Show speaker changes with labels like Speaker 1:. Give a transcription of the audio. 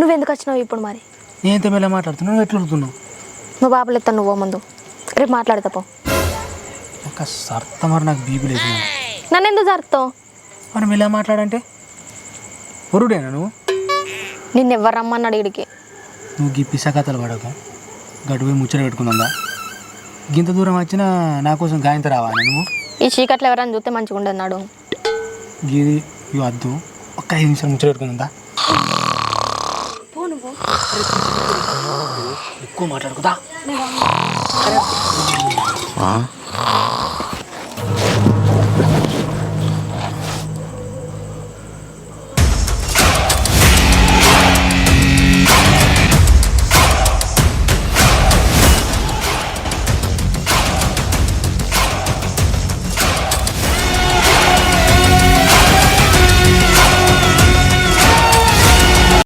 Speaker 1: నువ్వెందుకు వచ్చినావు ఇప్పుడు మరి?
Speaker 2: నేను మెల్ల మాట్లాడుతున్నావు? నువ్వు ఎట్లా అడుగుతున్నావు?
Speaker 1: మా బాబులు ఎత్తాను నువ్వు ముందు. రేపు మాట్లాడతా పో.
Speaker 2: ఒక సర్త మరి నాకు బీపీ లేదు
Speaker 1: నన్ను ఎందుకు జరుపుతావు
Speaker 2: మరి మెల్ల మాట్లాడంటే? ఒరుడేనా నువ్వు?
Speaker 1: నిన్ను ఎవరు రమ్మన్నాడు ఇడికి
Speaker 2: నువ్వు గీ పిసా కథలు పడకు. గడువు ముచ్చట పెట్టుకుందా గింత దూరం వచ్చినా నా కోసం గాయంత రావాలి నువ్వు?
Speaker 1: ఈ చీకట్లు ఎవరైనా చూస్తే మంచిగా ఉండదు నాడు.
Speaker 2: గీది ఇవి వద్దు ఒక్క ఐదు నిమిషాలు ముచ్చట పెట్టుకుందా ఎక్కువ మాట్లాడుకుందా?